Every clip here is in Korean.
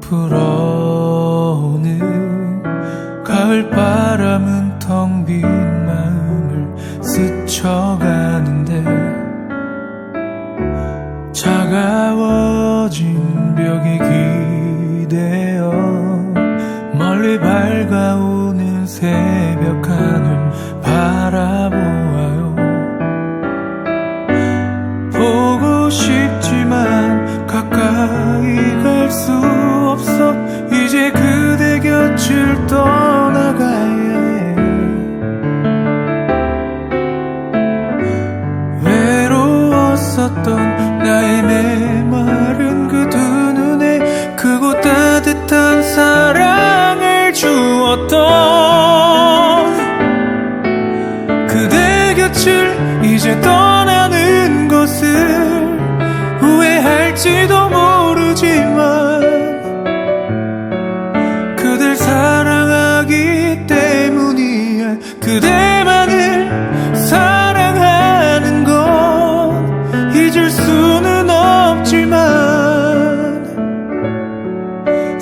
불어오는 가을 바람은 텅 빈 마음을 스쳐가는데 차가워진 벽에 기대어 멀리 밝아오는 새벽 하늘 바라보아요. 보고 가까 이제 그대 곁을 떠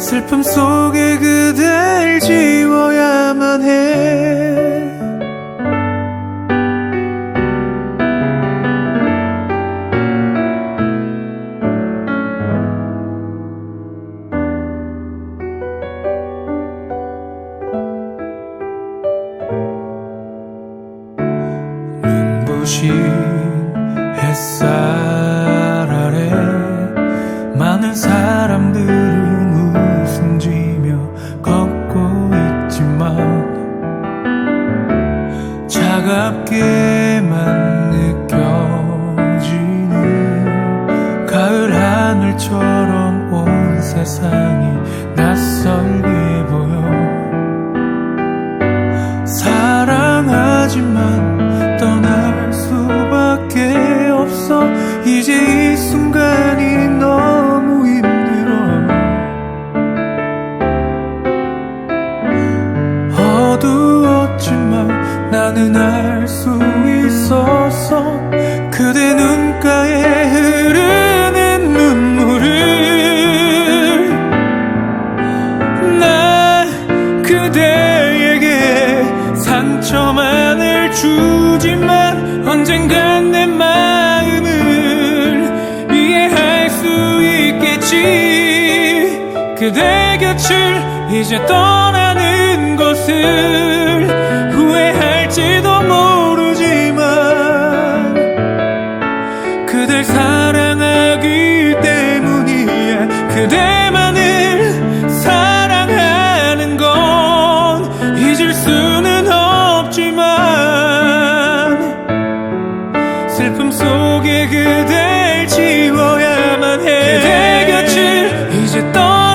슬픔 속에 그댈 지워야만 해. 눈부신 햇살 차갑게만 느껴지는 가을 하늘처럼 온 세상이 낯설게 보여. 사랑하지만 떠날 수밖에 없어. 이제 이 순간이 너무 힘들어. 어두웠지만 나는 알 상처만을 주지만 언젠간 내 마음을 이해할 수 있겠지. 그대 곁을 이제 떠나는 것을 후회할지도 슬픔 속에 그댈 지워야만 해. 그대 곁을 이제 떠